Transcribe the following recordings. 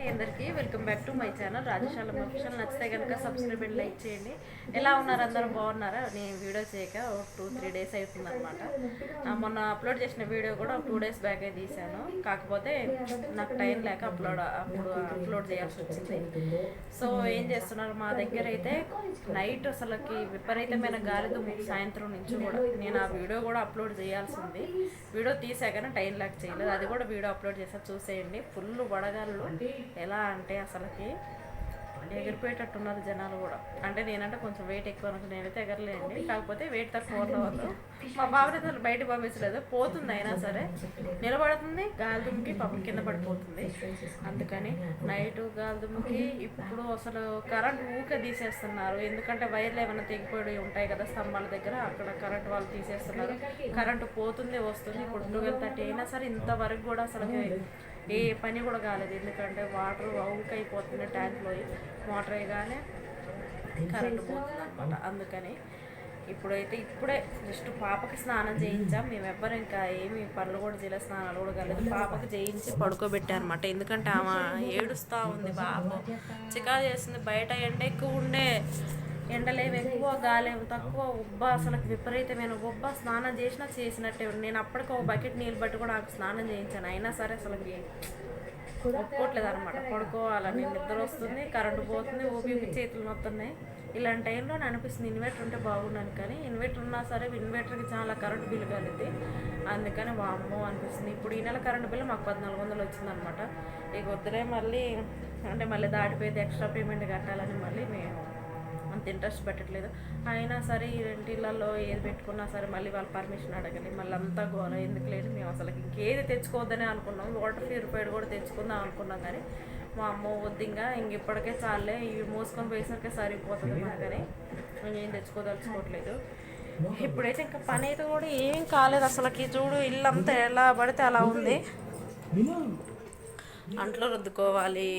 అండి అందరికీ. Welcome back to my channel Rajasala official నచ్చితే కనుక సబ్స్క్రైబ్ అండ్ లైక్ చేయండి. ఎలా ఉన్నారు అందరూ? బాగున్నారా? నేను వీడియో చేయక ఒక టూ త్రీ డేస్ అవుతుంది అనమాట మొన్న అప్లోడ్ చేసిన వీడియో కూడా ఒక టూ డేస్ బ్యాకే తీశాను. కాకపోతే నాకు టైం లేక అప్లోడ్ అప్పుడు అప్లోడ్ చేయాల్సి వచ్చింది. సో ఏం చేస్తున్నారు? మా దగ్గర అయితే నైట్ అసలుకి విపరీతమైన గాలి దుమ్ము సాయంత్రం నుంచి కూడా. నేను ఆ వీడియో కూడా అప్లోడ్ చేయాల్సింది. వీడియో తీసాకనే టైం లేక చేయలేదు. అది కూడా వీడియో అప్లోడ్ చేసా. చూసేయండి. ఫుల్ వడగాళ్ళు. ఎలా అంటే అసలుకి ఎగిరిపోయేటట్టున్నారు జనాలు కూడా. అంటే నేనంటే కొంచెం వెయిట్ ఎక్కువ అనుకో నేనైతే ఎగరలేండి కాకపోతే వెయిట్ తక్కువ ఉన్న వాళ్ళు. మా బాబుని అసలు బయట పంపించలేదు. పోతుంది అయినా సరే. నిలబడుతుంది గాలి దుమ్ముకి పాపం కింద పడిపోతుంది. అందుకని నైట్ గాలి దుమ్ముకి ఇప్పుడు అసలు కరెంట్ ఊక తీసేస్తున్నారు. ఎందుకంటే వైర్లు ఏమైనా తెగిపోయి ఉంటాయి కదా స్తంభాల దగ్గర అక్కడ కరెంట్ వాళ్ళు తీసేస్తున్నారు. కరెంటు పోతుంది వస్తుంది. ఇప్పుడు ట్వెల్వ్ థర్టీ అయినా సరే ఇంతవరకు కూడా అసలు ఏ పని కూడా కాలేదు. ఎందుకంటే వాటర్ ఊక్ అయిపోతుంది ట్యాంక్లో మోటార్ వేయగానే కరెంట్ పోతుంది అనమాట అందుకని ఇప్పుడైతే ఇప్పుడే జస్ట్ పాపకి స్నానం చేయించాం. మేము ఎవ్వరు ఇంకా ఏమి పనులు కూడా చేయలేదు స్నానాలు కూడా కాలేదు. పాపకి చేయించి పడుకోబెట్టాను అనమాట ఎందుకంటే ఆమె ఏడుస్తూ ఉంది బాబు. చికా చేస్తుంది. బయట ఎండ ఎక్కువ ఉండే. ఎండలేము ఎక్కువ గాలేము తక్కువ. ఉబ్బ అసలు విపరీతమైన ఉబ్బ. స్నానం చేసినా చేసినట్టే. నేను అప్పటికి ఒక బకెట్ నీళ్ళు బట్టి కూడా నాకు స్నానం చేయించాను. అయినా సరే అసలుకి ఒప్పుకోవట్లేదు అనమాట పడుకోవాలని నిద్ర వస్తుంది కరెంటు పోతుంది ఊపి చేతులు నొస్తున్నాయి ఇలాంటి టైంలో అనిపిస్తుంది ఇన్వర్టర్ ఉంటే బాగున్నాను కానీ ఇన్వర్టర్ ఉన్నా సరే ఇన్వర్టర్కి చాలా కరెంట్ బిల్లు కలిగింది అందుకని వామ్మో అనిపిస్తుంది. ఇప్పుడు ఈ నెల కరెంట్ బిల్లు మాకు పద్నాలుగు వందలు వచ్చిందనమాట ఇక వద్దులే మళ్ళీ అంటే మళ్ళీ దాటిపోయింది ఎక్స్ట్రా పేమెంట్ కట్టాలని మళ్ళీ మేము అంత ఇంట్రెస్ట్ పెట్టట్లేదు. అయినా సరే ఈ రెంటిళ్ళల్లో ఏది పెట్టుకున్నా సరే మళ్ళీ వాళ్ళు పర్మిషన్ అడగాలి మళ్ళీ అంతా ఘోర. ఎందుకు లేదు? మేము అసలు ఇంకేది తెచ్చుకోవద్దని అనుకున్నాం. వాటర్ ప్యూరిఫైడ్ కూడా తెచ్చుకుందాం అనుకున్నాం కానీ మా అమ్మ వద్దు ఇంకా. ఇంక ఇప్పటికే చాలే. ఇవి మోసుకొని పోయేసరికి సరిపోతుంది మనకని మేము ఏం తెచ్చుకోదలుచుకోవట్లేదు. ఇప్పుడైతే ఇంకా పని అయితే కూడా ఏం కాలేదు అసలుకి. చూడు ఇల్లు అంతా ఎలా పడితే అలా ఉంది. అంట్లో రుద్దుకోవాలి.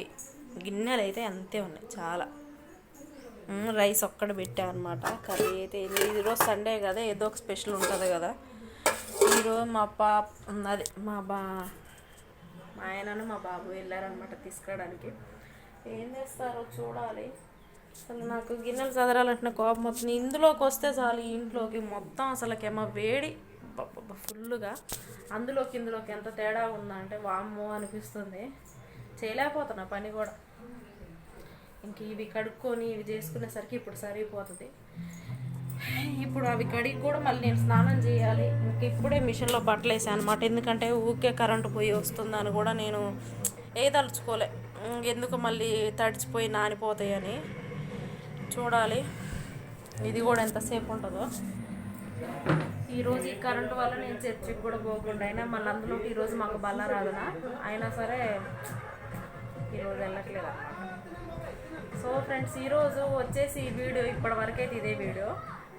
గిన్నెలు అయితే అంతే ఉన్నాయి. చాలా. రైస్ ఒక్కడ పెట్టా అనమాట కర్రీ అయితే ఈరోజు సండే కదా ఏదో ఒక స్పెషల్ ఉంటుంది కదా. ఈరోజు మా పాప అదే మా బా మా ఆయనను మా బాబు వెళ్ళారనమాట తీసుకురావడానికి. ఏం చేస్తారో చూడాలి. అసలు నాకు గిన్నెలు చదరాలంటే కోపం వస్తుంది. ఇందులోకి వస్తే చాలు ఇంట్లోకి మొత్తం అసలుకేమో వేడి. ఫుల్గా అందులోకి ఇందులోకి ఎంత తేడా ఉందంటే వామ్మో అనిపిస్తుంది. చేయలేకపోతున్నా పని కూడా. ఇంక ఇవి కడుక్కొని ఇవి చేసుకునేసరికి ఇప్పుడు సరిపోతుంది. ఇప్పుడు అవి కడిగి కూడా మళ్ళీ నేను స్నానం చేయాలి. ఇంక ఇప్పుడే మిషన్లో బట్టలు వేసాను అనమాట ఎందుకంటే ఊరికే కరెంటు పోయి వస్తుందని కూడా నేను ఏదలుచుకోలే ఎందుకు మళ్ళీ తడిచిపోయి నానిపోతాయని చూడాలి. ఇది కూడా ఎంతసేపు ఉంటుందో. ఈరోజు ఈ కరెంటు వల్ల నేను చర్చికి కూడా పోకుండా అయినా మళ్ళీ అందులోకి ఈరోజు మాకు బల్లారాధన అయినా సరే ఈరోజు వెళ్ళట్లేదు అన్నమాట సో ఫ్రెండ్స్ ఈరోజు వచ్చేసి ఈ వీడియో ఇప్పటి వరకైతే ఇదే వీడియో.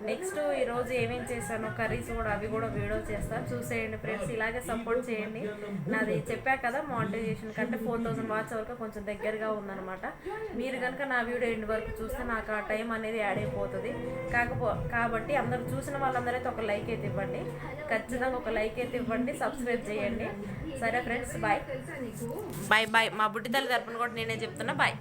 నెక్స్ట్ ఈరోజు ఏమేం చేశాను కర్రీస్ కూడా అవి కూడా వీడియో చేస్తాను చూసేయండి ఫ్రెండ్స్ ఇలాగే సపోర్ట్ చేయండి. నాది చెప్పా కదా మానిటైజేషన్ కంటే ఫోర్ థౌసండ్ వాచ్ వరకు కొంచెం దగ్గరగా ఉందన్నమాట. మీరు కనుక నా వీడియో ఎండ్ వరకు చూస్తే నాకు ఆ టైం అనేది యాడ్ అయిపోతుంది. కాకపో కాబట్టి అందరూ చూసిన వాళ్ళందరైతే ఒక లైక్ అయితే ఇవ్వండి. ఖచ్చితంగా ఒక లైక్ అయితే ఇవ్వండి. సబ్స్క్రైబ్ చేయండి. సరే ఫ్రెండ్స్ బాయ్ బాయ్ బాయ్ మా బుడ్డి తల్లి తరపున కూడా నేనే చెప్తున్నా. బాయ్